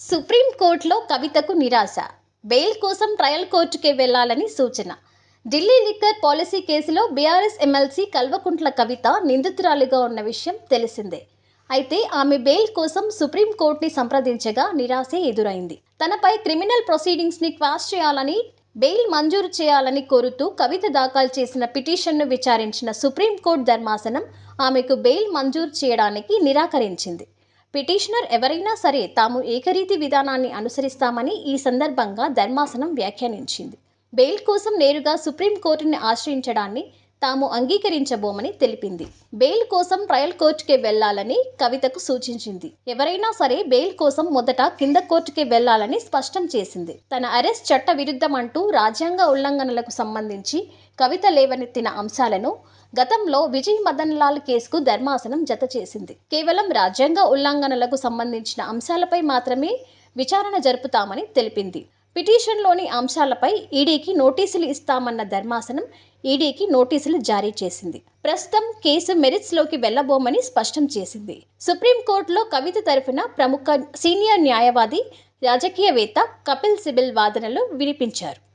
సుప్రీంకోర్టులో కవితకు నిరాశ. బెయిల్ కోసం ట్రయల్ కోర్టుకే వెళ్ళాలని సూచన. ఢిల్లీ లిక్కర్ పాలసీ కేసులో బీఆర్ఎస్ ఎమ్మెల్సీ కల్వకుంట్ల కవిత నిందితురాలిగా ఉన్న విషయం తెలిసిందే. అయితే ఆమె బెయిల్ కోసం సుప్రీంకోర్టుని సంప్రదించగా నిరాశే ఎదురైంది. తనపై క్రిమినల్ ప్రొసీడింగ్స్ని క్వాష్ చేయాలని బెయిల్ మంజూరు చేయాలని కోరుతూ కవిత దాఖలు చేసిన పిటిషన్ను విచారించిన సుప్రీంకోర్టు ధర్మాసనం ఆమెకు బెయిల్ మంజూరు చేయడానికి నిరాకరించింది. పిటిషనర్ ఎవరైనా సరే తాము ఏకరీతి విధానాన్ని అనుసరిస్తామని ఈ సందర్భంగా ధర్మాసనం వ్యాఖ్యానించింది. బెయిల్ కోసం నేరుగా సుప్రీంకోర్టుని ఆశ్రయించడాన్ని తాము అంగీకరించబోమని తెలిపింది. బెయిల్ కోసం ట్రయల్ కోర్టుకే వెళ్ళాలని కవితకు సూచించింది. ఎవరైనా సరే బెయిల్ కోసం మొదట కింద కోర్టుకే వెళ్ళాలని స్పష్టం చేసింది. తన అరెస్ట్ చట్ట విరుద్ధమంటూ రాజ్యాంగ ఉల్లంఘనలకు సంబంధించి కవిత లేవనెత్తిన అంశాలను గతంలో విజయ్ మదన్ లాల్ కేసుకు ధర్మాసనం జత చేసింది. కేవలం రాజ్యాంగ ఉల్లంఘనలకు సంబంధించిన అంశాలపై మాత్రమే విచారణ జరుపుతామని తెలిపింది. పిటిషన్లోని అంశాలపై ఈడీకి నోటీసులు ఇస్తామన్న ధర్మాసనం ఈడీకి నోటీసులు జారీ చేసింది. ప్రస్తుతం కేసు మెరిట్స్లోకి వెళ్ళబోమని స్పష్టం చేసింది. సుప్రీంకోర్టులో కవిత తరఫున ప్రముఖ సీనియర్ న్యాయవాది రాజకీయవేత్త కపిల్ సిబిల్ వాదనలు వినిపించారు.